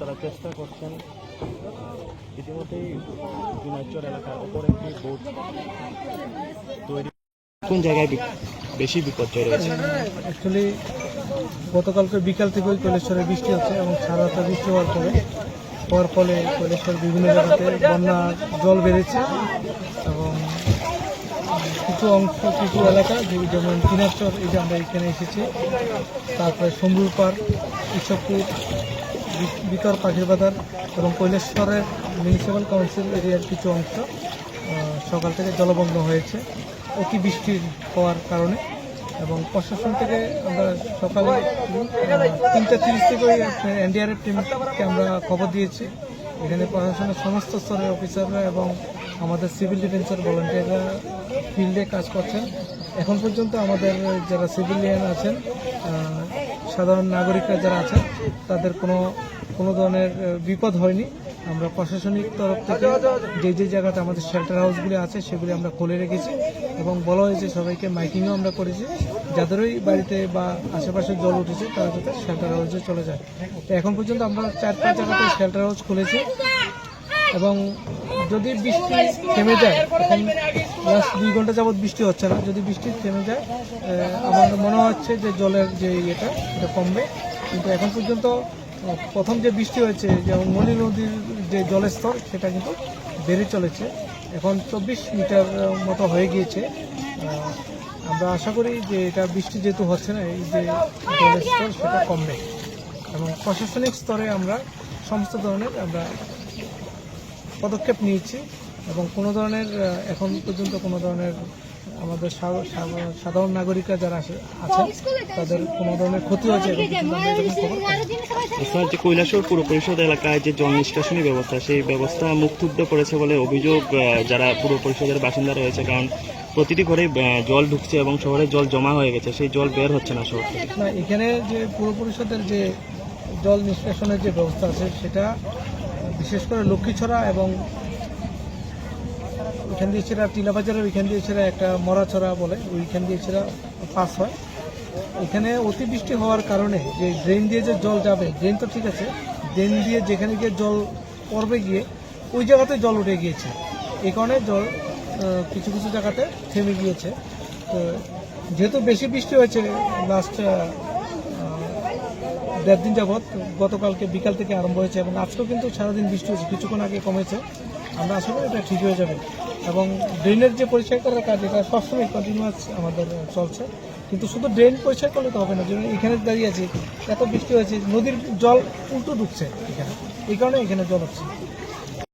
তারা চেষ্টা করছেন, ইতিমধ্যেই জুনাইচর এলাকার ওপর একটি বোট তৈরি। কোন জায়গায় বেশি বিপর্যয় রয়েছে? অ্যাকচুয়ালি গতকালকে বিকাল থেকে ওই কৈলেশ্বরে বৃষ্টি হচ্ছে এবং সারা রাত বৃষ্টি হওয়ার পরে, হওয়ার ফলে কৈলেশ্বর বিভিন্ন জায়গাতে বন্যা জল বেড়েছে এবং কিছু অংশ, কিছু এলাকা যেমন কিনারচর এই যে আমরা এখানে এসেছি, তারপরে সমরুল পার্ক ইসবপুর বিতর পাখির বাজার এবং কৈলেশ্বরের মিউনিসিপ্যাল কাউন্সিল এরিয়ার কিছু অংশ সকাল থেকে জলমগ্ন হয়েছে অতি বৃষ্টির হওয়ার কারণে এবং প্রশাসন থেকে আমরা সকালে তিনটা তিরিশ থেকে এনডিআরএফ টিমকে আমরা খবর দিয়েছি। এখানে প্রশাসনের সমস্ত স্তরের অফিসাররা এবং আমাদের সিভিল ডিফেন্সের ভলেন্টিয়াররা ফিল্ডে কাজ করছেন। এখন পর্যন্ত আমাদের যারা সিভিলিয়ান আছেন সাধারণ নাগরিকরা যারা আছেন, তাদের কোনো কোনো ধরনের বিপদ হয়নি। আমরা প্রশাসনিক তরফ থেকে যে যে জায়গাতে আমাদের শেল্টার হাউসগুলি আছে, সেগুলি আমরা খুলে রেখেছি এবং বলা হয়েছে সবাইকে মাইকিংও আমরা করেছি। যাদেরই বাড়িতে বা আশেপাশে জল উঠেছে, তারা যাতে শেল্টার হাউসে চলে যায়। তো এখন পর্যন্ত আমরা চার পাঁচ জায়গাতে শেল্টার হাউস খুলেছি এবং যদি বৃষ্টি থেমে যায়, এখন লাস্ট দুই ঘণ্টা যাবৎ বৃষ্টি হচ্ছে না, যদি বৃষ্টি থেমে যায় আমার মনে হচ্ছে যে জলের যে ইয়েটা এটা কমবে। কিন্তু এখন পর্যন্ত প্রথম যে বৃষ্টি হয়েছে যেমন মলি নদীর যে জলের স্তর সেটা কিন্তু বেড়ে চলেছে। এখন চব্বিশ মিটার মতো হয়ে গিয়েছে। আমরা আশা করি যে এটা বৃষ্টি যেহেতু হচ্ছে না, এই যে জলের স্তর সেটা কমবে। এবং প্রশাসনিক স্তরে আমরা সমস্ত ধরনের আমরা পদক্ষেপ নিয়েছি এবং কোনো ধরনের এখন পর্যন্ত কোনো ধরনের আমাদের সাধারণ নাগরিকরা যারা আছে আছেন তাদের কোনো ধরনের ক্ষতি হয়েছে যে কৈলাসর পুর পরিষদ এলাকায় যে জল নিষ্কাশনী ব্যবস্থা সেই ব্যবস্থা মুক্তুব্ধ করেছে বলে অভিযোগ যারা পুর পরিষদের বাসিন্দা রয়েছে কারণ প্রতিটি ঘরে জল ঢুকছে এবং শহরে জল জমা হয়ে গেছে সেই জল বের হচ্ছে না শহর থেকে। না এখানে যে পুর পরিষদের যে জল নিষ্কাশনের যে ব্যবস্থা আছে সেটা বিশেষ করে লক্ষ্মীছড়া এবং ওইখান দিয়ে ছেড়া টিলাবাজারের ওইখান দিয়ে ছেড়া একটা মরাছড়া বলে, ওইখান দিয়ে ছেড়া পাস হয়। এখানে অতিবৃষ্টি হওয়ার কারণে যে ড্রেন দিয়ে যে জল যাবে ড্রেন তো ঠিক আছে ড্রেন দিয়ে যেখানে গিয়ে জল পড়বে গিয়ে ওই জায়গাতে জল উঠে গিয়েছে। এই কারণে জল কিছু কিছু জায়গাতে থেমে গিয়েছে। তো যেহেতু বেশি বৃষ্টি হয়েছে লাস্ট দেড় দিন যাবৎ, গতকালকে বিকাল থেকে আরম্ভ হয়েছে এবং আজকেও কিন্তু সারাদিন বৃষ্টি হয়েছে, কিছুক্ষণ আগে কমেছে। আমরা করি এটা ঠিক হয়ে যাবে। এবং ড্রেনের যে পরিষ্কার করার কাজ, এটা সবসময় কন্টিনিউয়াস আমাদের চলছে। কিন্তু শুধু ড্রেন পরিষ্কার করলে তো হবে না, যেমন এখানে দাঁড়িয়ে আছে, এত বৃষ্টি হয়েছে, নদীর জল উল্টো ঢুকছে এখানে। এই কারণে এখানে জল হচ্ছে।